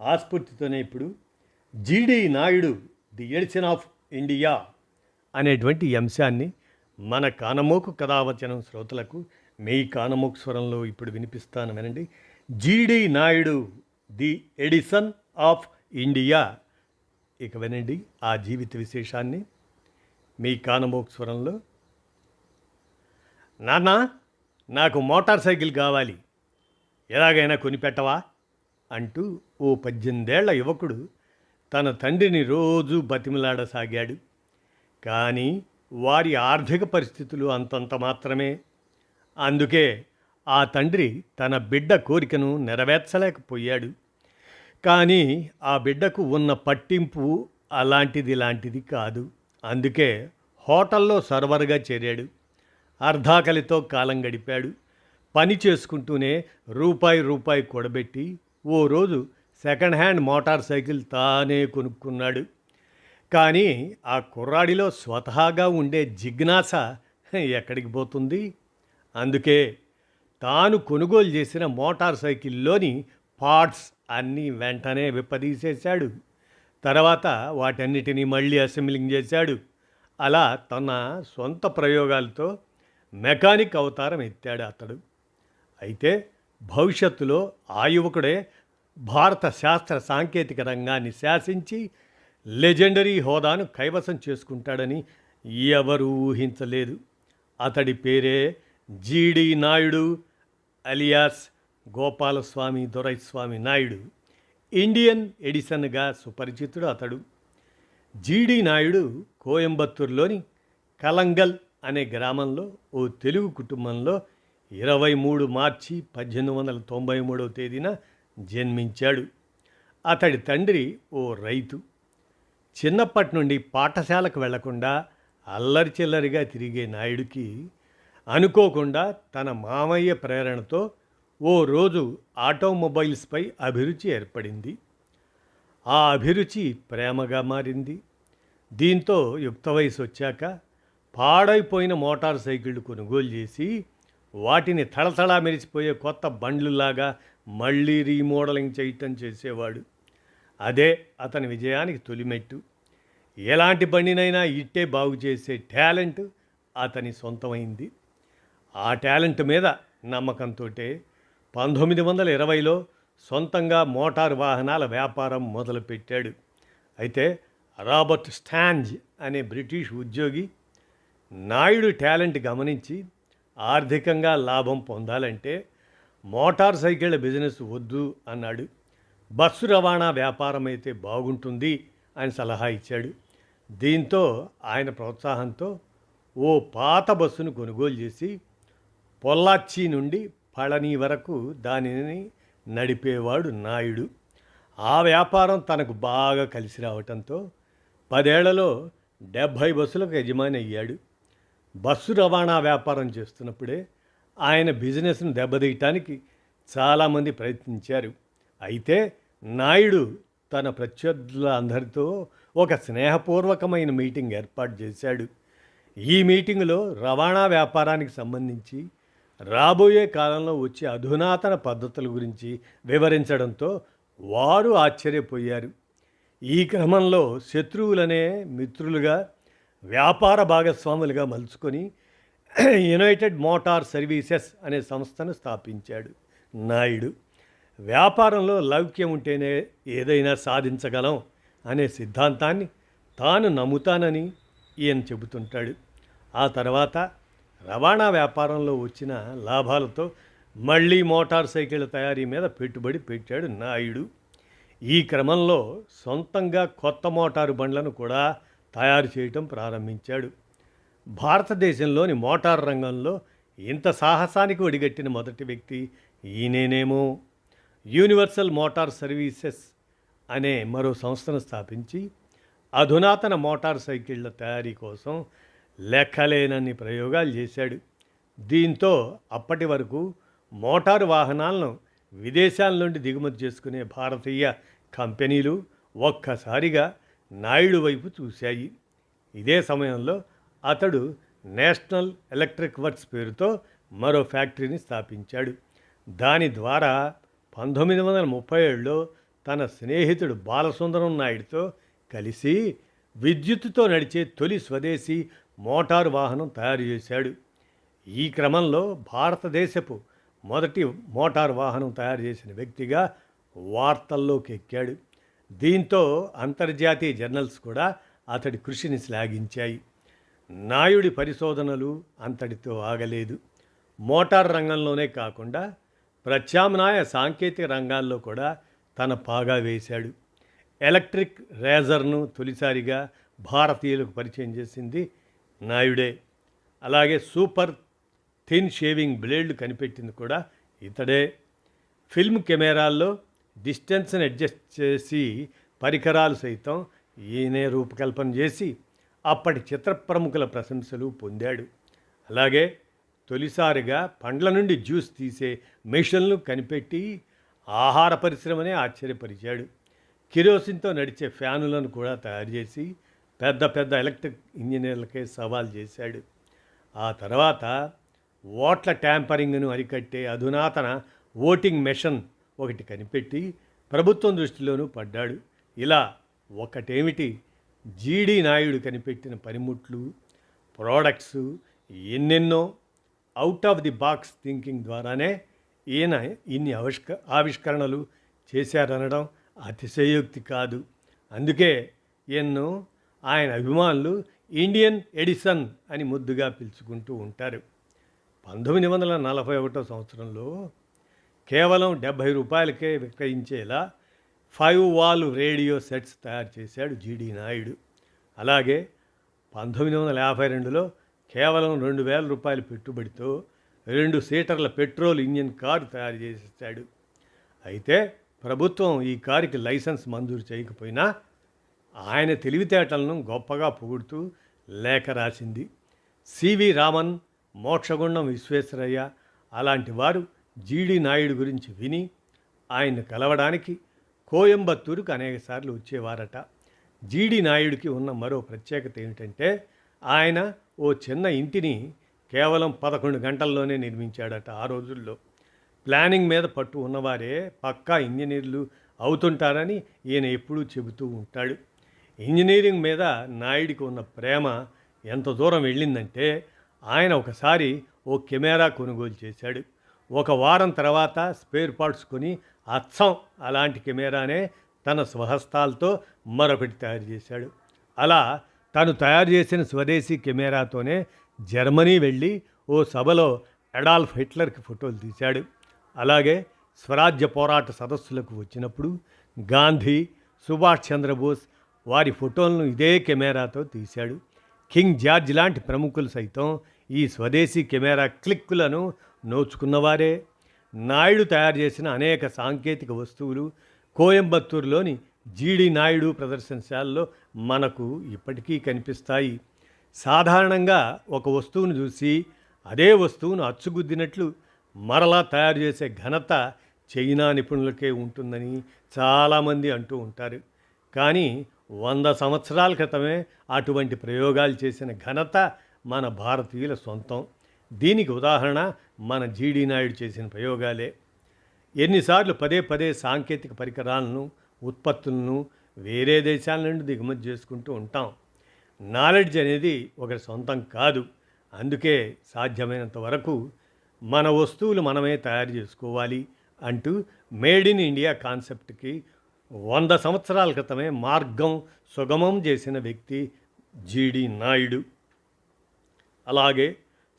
ఆస్ఫూర్తితోనే ఇప్పుడు G D Naidu the Edison of India అనేటువంటి అంశాన్ని మన కానమోకు కథావచనం శ్రోతలకు మీ కానమోకు స్వరంలో ఇప్పుడు వినిపిస్తాను వినండి. G D Naidu the Edison of India. ఇక వినండి ఆ జీవిత విశేషాన్ని మీ కానమోకు స్వరంలో. నాన్న నాకు మోటార్ సైకిల్ కావాలి. ఎలాగైనా కొనిపెట్టవా అంటూ ఓ పద్దెనిమిదేళ్ళ యువకుడు తన తండ్రిని రోజు బతిమలాడసాగాడు. కానీ వారి ఆర్థిక పరిస్థితులు అంతంత మాత్రమే. అందుకే ఆ తండ్రి తన బిడ్డ కోరికను నెరవేర్చలేకపోయాడు. కానీ ఆ బిడ్డకు ఉన్న పట్టింపు అలాంటిది లాంటిది కాదు. అందుకే హోటల్లో సర్వర్గా చేరాడు. అర్ధాకలితో కాలం గడిపాడు. పని చేసుకుంటూనే రూపాయి రూపాయి కూడబెట్టి ఓ రోజు సెకండ్ హ్యాండ్ మోటార్ సైకిల్ తానే కొనుక్కున్నాడు. కానీ ఆ కుర్రాడిలో స్వతహాగా ఉండే జిజ్ఞాస ఎక్కడికి పోతుంది? అందుకే తాను కొనుగోలు చేసిన మోటార్ సైకిల్లోని పార్ట్స్ అన్నీ వెంటనే విప్పదీసేశాడు. తర్వాత వాటన్నిటినీ మళ్ళీ అసెంబ్లింగ్ చేశాడు. అలా తన సొంత ప్రయోగాలతో మెకానిక్ అవతారం ఎత్తాడు అతడు. అయితే భవిష్యత్తులో ఆ యువకుడే భారత శాస్త్ర సాంకేతిక రంగాన్ని శాసించి లెజెండరీ హోదాను కైవసం చేసుకుంటాడని ఎవరూ ఊహించలేదు. అతడి పేరే G D Naidu alias Gopalaswamy Doraiswamy Naidu. Indian ఎడిసన్గా సుపరిచితుడు అతడు. జీడి నాయుడు కోయంబత్తూరులోని కలంగల్ అనే గ్రామంలో ఓ తెలుగు కుటుంబంలో ఇరవై మూడు మార్చి పద్దెనిమిది వందల తొంభై మూడవ తేదీన జన్మించాడు. అతడి తండ్రి ఓ రైతు. చిన్నప్పటి నుండి పాఠశాలకు వెళ్ళకుండా అల్లరి చిల్లరిగా తిరిగే నాయుడికి అనుకోకుండా తన మామయ్య ప్రేరణతో ఓ రోజు ఆటోమొబైల్స్పై అభిరుచి ఏర్పడింది. ఆ అభిరుచి ప్రేమగా మారింది. దీంతో యుక్త వయసు వచ్చాక పాడైపోయిన మోటార్ సైకిళ్ళు కొనుగోలు చేసి వాటిని తళతళా మెరిసిపోయే కొత్త బండ్లులాగా మళ్ళీ రీమోడలింగ్ చేయటం చేసేవాడు. అదే అతని విజయానికి తొలిమెట్టు. ఎలాంటి బండినైనా ఇట్టే బాగు చేసే టాలెంట్ అతని సొంతమైంది. ఆ టాలెంట్ మీద నమ్మకంతో పంతొమ్మిది వందల ఇరవైలో సొంతంగా మోటారు వాహనాల వ్యాపారం మొదలుపెట్టాడు. అయితే రాబర్ట్ స్టాంజ్ అనే బ్రిటిష్ ఉద్యోగి నాయుడు టాలెంట్ గమనించి ఆర్థికంగా లాభం పొందాలంటే మోటార్ సైకిళ్ళ బిజినెస్ వద్దు అన్నాడు. బస్సు రవాణా వ్యాపారం అయితే బాగుంటుంది అని సలహా ఇచ్చాడు. దీంతో ఆయన ప్రోత్సాహంతో ఓ పాత బస్సును కొనుగోలు చేసి పొల్లాచ్చి నుండి పళని వరకు దానిని నడిపేవాడు నాయుడు. ఆ వ్యాపారం తనకు బాగా కలిసి రావటంతో పదేళ్ళలో డెబ్భై బస్సులకు యజమాని అయ్యాడు. బస్సు రవాణా వ్యాపారం చేస్తున్నప్పుడే ఆయన బిజినెస్ను దెబ్బతీయటానికి చాలామంది ప్రయత్నించారు. అయితే నాయుడు తన ప్రత్యర్థుల అందరితో ఒక స్నేహపూర్వకమైన మీటింగ్ ఏర్పాటు చేశాడు. ఈ మీటింగ్లో రవాణా వ్యాపారానికి సంబంధించి రాబోయే కాలంలో వచ్చే అధునాతన పద్ధతుల గురించి వివరించడంతో వారు ఆశ్చర్యపోయారు. ఈ క్రమంలో శత్రువులనే మిత్రులుగా వ్యాపార భాగస్వాములుగా మలుచుకొని యునైటెడ్ మోటార్ సర్వీసెస్ అనే సంస్థను స్థాపించాడు. నాయుడు వ్యాపారంలో లౌక్యం ఉంటేనే ఏదైనా సాధించగలం అనే సిద్ధాంతాన్ని తాను నమ్ముతానని ఈయన చెబుతుంటాడు. ఆ తర్వాత రవాణా వ్యాపారంలో వచ్చిన లాభాలతో మళ్ళీ మోటార్ సైకిళ్ళ తయారీ మీద పెట్టుబడి పెట్టాడు నాయుడు. ఈ క్రమంలో సొంతంగా కొత్త మోటారు బండ్లను కూడా తయారు చేయటం ప్రారంభించాడు. భారతదేశంలోని మోటార్ రంగంలో ఇంత సాహసానికి ఒడిగట్టిన మొదటి వ్యక్తి ఈయనేనేమో. యూనివర్సల్ మోటార్ సర్వీసెస్ అనే మరో సంస్థను స్థాపించి అధునాతన మోటార్ సైకిళ్ళ తయారీ కోసం లెక్కలేనన్ని ప్రయోగాలు చేశాడు. దీంతో అప్పటి వరకు మోటారు వాహనాలను విదేశాల నుండి దిగుమతి చేసుకునే భారతీయ కంపెనీలు ఒక్కసారిగా నాయుడు వైపు చూశాయి. ఇదే సమయంలో అతడు నేషనల్ ఎలక్ట్రిక్ వర్క్స్ పేరుతో మరో ఫ్యాక్టరీని స్థాపించాడు. దాని ద్వారా పంతొమ్మిది వందల ముప్పై ఏడులో తన స్నేహితుడు బాలసుందరం నాయుడుతో కలిసి విద్యుత్తుతో నడిచే తొలి స్వదేశీ మోటారు వాహనం తయారు చేశాడు. ఈ క్రమంలో భారతదేశపు మొదటి మోటారు వాహనం తయారు చేసిన వ్యక్తిగా వార్తల్లోకి ఎక్కాడు. దీంతో అంతర్జాతీయ జర్నల్స్ కూడా అతడి కృషిని శ్లాఘించాయి. నాయుడి పరిశోధనలు అంతటితో ఆగలేదు. మోటార్ రంగంలోనే కాకుండా ప్రత్యామ్నాయ సాంకేతిక రంగాల్లో కూడా తన పాగా వేశాడు. ఎలక్ట్రిక్ రేజర్ను తొలిసారిగా భారతీయులకు పరిచయం చేసింది నాయుడే. అలాగే సూపర్ థిన్ షేవింగ్ బ్లేడ్లు కనిపెట్టింది కూడా ఇతడే. ఫిల్మ్ కెమెరాల్లో డిస్టెన్స్ని అడ్జస్ట్ చేసి పరికరాలు సైతం ఈయనే రూపకల్పన చేసి అప్పటి చిత్ర ప్రముఖుల ప్రశంసలు పొందాడు. అలాగే తొలిసారిగా పండ్ల నుండి జ్యూస్ తీసే మిషన్లు కనిపెట్టి ఆహార పరిశ్రమనే ఆశ్చర్యపరిచాడు. కిరోసిన్తో నడిచే ఫ్యానులను కూడా తయారు చేసి పెద్ద పెద్ద ఎలక్ట్రిక్ ఇంజనీర్లకే సవాల్ చేశాడు. ఆ తర్వాత ఓట్ల ట్యాంపరింగ్ను అరికట్టే అధునాతన ఓటింగ్ మెషిన్ ఒకటి కనిపెట్టి ప్రభుత్వం దృష్టిలోనూ పడ్డాడు. ఇలా ఒకటేమిటి? జీడి నాయుడు కనిపెట్టిన పనిముట్లు ప్రోడక్ట్స్ ఎన్నెన్నో out of the box thinking ద్వారానే ఈయన ఇన్ని ఆవిష్క ఆవిష్కరణలు చేశారనడం అతిశయోక్తి కాదు. అందుకే ఈయన్ను ఆయన అభిమానులు ఇండియన్ ఎడిసన్ అని ముద్దుగా పిలుచుకుంటూ ఉంటారు. పంతొమ్మిది వందల నలభై ఒకటో సంవత్సరంలో కేవలం డెబ్భై రూపాయలకే విక్రయించేలా ఫైవ్ వాల్ రేడియో సెట్స్ తయారు చేశాడు జీడి నాయుడు. అలాగే పంతొమ్మిది వందల యాభై రెండులో కేవలం రెండు వేల రూపాయల పెట్టుబడితో రెండు సీటర్ల పెట్రోల్ ఇంజిన్ కారు తయారు చేసేసాడు. అయితే ప్రభుత్వం ఈ కారుకి లైసెన్స్ మంజూరు చేయకపోయినా ఆయన తెలివితేటలను గొప్పగా పొగుడుతూ లేఖ రాసింది. సివి రామన్ మోక్షగుండం విశ్వేశ్వరయ్య అలాంటి వారు జీడి నాయుడు గురించి విని ఆయన కలవడానికి కోయంబత్తూరుకు అనేకసార్లు వచ్చేవారట. జీడి నాయుడికి ఉన్న మరో ప్రత్యేకత ఏమిటంటే ఆయన ఓ చిన్న ఇంటిని కేవలం పదకొండు గంటల్లోనే నిర్మించాడట ఆ రోజుల్లో. ప్లానింగ్ మీద పట్టు ఉన్నవారే పక్కా ఇంజనీర్లు అవుతుంటారని ఈయన ఎప్పుడూ చెబుతూ ఉంటాడు. ఇంజనీరింగ్ మీద నాయుడికి ఉన్న ప్రేమ ఎంత దూరం వెళ్ళిందంటే ఆయన ఒకసారి ఓ కెమెరా కొనుగోలు చేశాడు. ఒక వారం తర్వాత స్పేర్ పార్ట్స్ కొని అచ్చం అలాంటి కెమెరానే తన స్వహస్తాలతో మరొకటి తయారు చేశాడు. అలా తను తయారు చేసిన స్వదేశీ కెమెరాతోనే జర్మనీ వెళ్ళి ఓ సభలో అడాల్ఫ్ హిట్లర్కి ఫోటోలు తీశాడు. అలాగే స్వరాజ్య పోరాట సదస్సులకు వచ్చినప్పుడు గాంధీ సుభాష్ చంద్రబోస్ వారి ఫోటోలను ఇదే కెమెరాతో తీశాడు. కింగ్ జార్జ్ లాంటి ప్రముఖులు సైతం ఈ స్వదేశీ కెమెరా క్లిక్కులను నోచుకున్నవారే. నాయుడు తయారు చేసిన అనేక సాంకేతిక వస్తువులు కోయంబత్తూరులోని జీడి నాయుడు ప్రదర్శనశాలలో మనకు ఇప్పటికీ కనిపిస్తాయి. సాధారణంగా ఒక వస్తువును చూసి అదే వస్తువును అచ్చుగుద్దినట్లు మరలా తయారు చేసే ఘనత చైనా నిపుణులకే ఉంటుందని చాలామంది అంటూ ఉంటారు. కానీ వంద సంవత్సరాల క్రితమే అటువంటి ప్రయోగాలు చేసిన ఘనత మన భారతీయుల సొంతం. దీనికి ఉదాహరణ మన జీడి నాయుడు చేసిన ప్రయోగాలే. ఎన్నిసార్లు పదే పదే సాంకేతిక పరికరాలను ఉత్పత్తులను వేరే దేశాల నుండి దిగుమతి చేసుకుంటూ ఉంటాం. నాలెడ్జ్ అనేది ఒకరి సొంతం కాదు. అందుకే సాధ్యమైనంత వరకు మన వస్తువులు మనమే తయారు చేసుకోవాలి అంటూ మేడ్ ఇన్ ఇండియా కాన్సెప్ట్కి వంద సంవత్సరాల క్రితమే మార్గం సుగమం చేసిన వ్యక్తి జీడి నాయుడు. అలాగే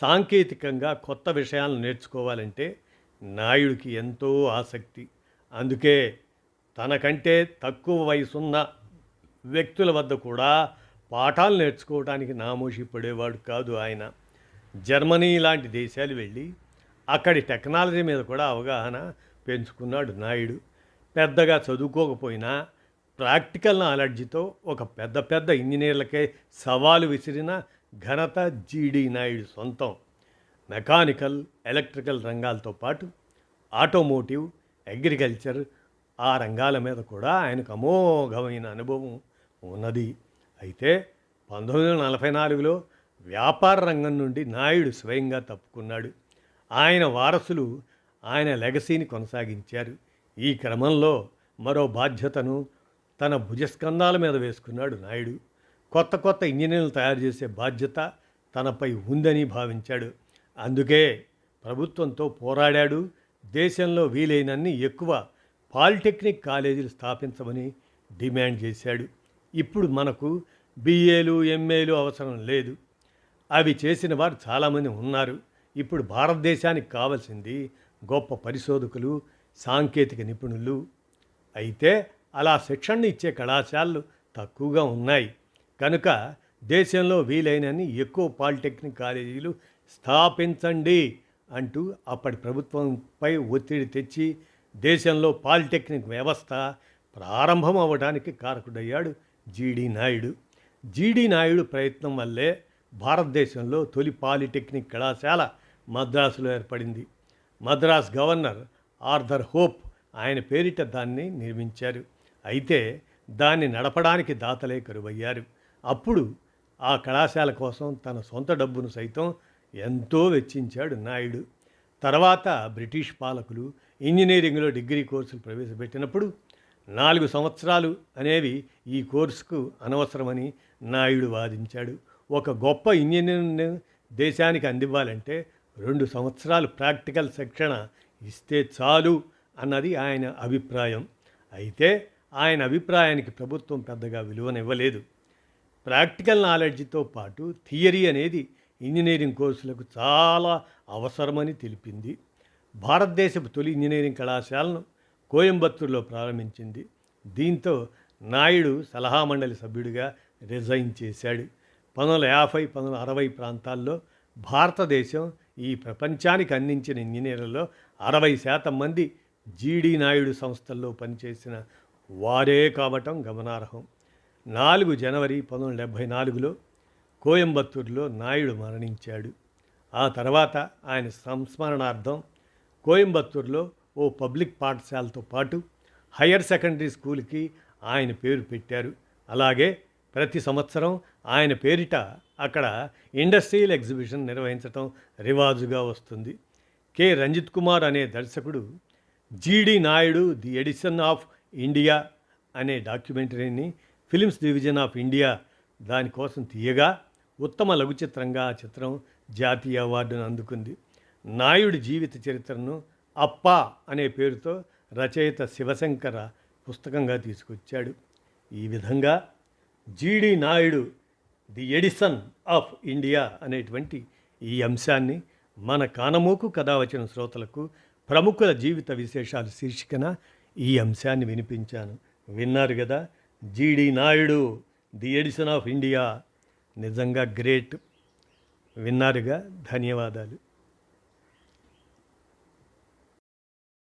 సాంకేతికంగా కొత్త విషయాలను నేర్చుకోవాలంటే నాయుడికి ఎంతో ఆసక్తి. అందుకే తనకంటే తక్కువ వయసున్న వ్యక్తుల వద్ద కూడా పాఠాలు నేర్చుకోవడానికి నామోషి పడేవాడు కాదు ఆయన. జర్మనీ లాంటి దేశాలు వెళ్ళి అక్కడి టెక్నాలజీ మీద కూడా అవగాహన పెంచుకున్నాడు నాయుడు. పెద్దగా చదువుకోకపోయినా ప్రాక్టికల్ నాలెడ్జ్తో ఒక పెద్ద పెద్ద ఇంజనీర్లకే సవాలు విసిరిన ఘనత జీడి నాయుడు సొంతం. మెకానికల్ ఎలక్ట్రికల్ రంగాలతో పాటు ఆటోమోటివ్ అగ్రికల్చర్ ఆ రంగాల మీద కూడా ఆయనకు అమోఘమైన అనుభవం ఉన్నది. అయితే పంతొమ్మిది వందల నలభై నాలుగులో వ్యాపార రంగం నుండి నాయుడు స్వయంగా తప్పుకున్నాడు. ఆయన వారసులు ఆయన లెగసీని కొనసాగించారు. ఈ క్రమంలో మరో బాధ్యతను తన భుజస్కంధాల మీద వేసుకున్నాడు నాయుడు. కొత్త కొత్త ఇంజనీర్లు తయారు చేసే బాధ్యత తనపై ఉందని భావించాడు. అందుకే ప్రభుత్వంతో పోరాడాడు. దేశంలో వీలైనన్ని ఎక్కువ పాలిటెక్నిక్ కాలేజీలు స్థాపించమని డిమాండ్ చేశాడు. ఇప్పుడు మనకు బిఏలు ఎంఏలు అవసరం లేదు. అవి చేసిన వారు చాలామంది ఉన్నారు. ఇప్పుడు భారతదేశానికి కావాల్సింది గొప్ప పరిశోధకులు సాంకేతిక నిపుణులు. అయితే అలా శిక్షణ ఇచ్చే కళాశాలలు తక్కువగా ఉన్నాయి. కనుక దేశంలో వీలైనన్ని ఎక్కువ పాలిటెక్నిక్ కాలేజీలు స్థాపించండి అంటూ అప్పటి ప్రభుత్వంపై ఒత్తిడి తెచ్చి దేశంలో పాలిటెక్నిక్ వ్యవస్థ ప్రారంభం అవ్వడానికి కారకుడయ్యాడు జీడి నాయుడు. జీడి నాయుడు ప్రయత్నం వల్లే భారతదేశంలో తొలి పాలిటెక్నిక్ కళాశాల మద్రాసులో ఏర్పడింది. మద్రాస్ గవర్నర్ ఆర్థర్ హోప్ ఆయన పేరిట దాన్ని నిర్మించారు. అయితే దాన్ని నడపడానికి దాతలే కరువయ్యారు. అప్పుడు ఆ కళాశాల కోసం తన సొంత డబ్బును సైతం ఎంతో వెచ్చించాడు నాయుడు. తర్వాత బ్రిటిష్ పాలకులు ఇంజనీరింగ్లో డిగ్రీ కోర్సులు ప్రవేశపెట్టినప్పుడు నాలుగు సంవత్సరాలు అనేవి ఈ కోర్సుకు అనవసరమని నాయుడు వాదించాడు. ఒక గొప్ప ఇంజనీర్ని దేశానికి అందివ్వాలంటే రెండు సంవత్సరాలు ప్రాక్టికల్ శిక్షణ ఇస్తే చాలు అన్నది ఆయన అభిప్రాయం. అయితే ఆయన అభిప్రాయానికి ప్రభుత్వం పెద్దగా విలువనివ్వలేదు. ప్రాక్టికల్ నాలెడ్జ్తో పాటు థియరీ అనేది ఇంజనీరింగ్ కోర్సులకు చాలా అవసరమని తెలిపింది. భారతదేశపు తొలి ఇంజనీరింగ్ కళాశాలను కోయంబత్తూరులో ప్రారంభించింది. దీంతో నాయుడు సలహా మండలి సభ్యుడిగా రిజైన్ చేశాడు. పంతొమ్మిది వందల యాభై పంతొమ్మిది వందల అరవై ప్రాంతాల్లో భారతదేశం ఈ ప్రపంచానికి అందించిన ఇంజనీర్లలో అరవై శాతం మంది జీడి నాయుడు సంస్థల్లో పనిచేసిన వారే కావటం గమనార్హం. నాలుగు జనవరి పంతొమ్మిది వందల డెబ్భై నాలుగులో కోయంబత్తూరులో నాయుడు మరణించాడు. ఆ తర్వాత ఆయన సంస్మరణార్థం కోయంబత్తూరులో ఓ పబ్లిక్ పాఠశాలతో పాటు హయ్యర్ సెకండరీ స్కూల్కి ఆయన పేరు పెట్టారు. అలాగే ప్రతి సంవత్సరం ఆయన పేరిట అక్కడ ఇండస్ట్రియల్ ఎగ్జిబిషన్ నిర్వహించటం రివాజుగా వస్తుంది. కె. రంజిత్ కుమార్ అనే దర్శకుడు G D Naidu the Edison of India అనే డాక్యుమెంటరీని ఫిలిమ్స్ డివిజన్ ఆఫ్ ఇండియా దానికోసం తీయగా ఉత్తమ లఘు చిత్రంగా ఆ చిత్రం జాతీయ అవార్డును అందుకుంది. నాయుడి జీవిత చరిత్రను అప్ప అనే పేరుతో రచయిత శివశంకర పుస్తకంగా తీసుకొచ్చాడు. ఈ విధంగా G D Naidu the Edison of India అనేటువంటి ఈ అంశాన్ని మన కానమోకు కథ వచ్చిన శ్రోతలకు ప్రముఖుల జీవిత విశేషాలు శీర్షికన ఈ అంశాన్ని వినిపించాను. విన్నారు కదా G D Naidu the Edison of India నిజంగా గ్రేట్ విన్నారుగా ధన్యవాదాలు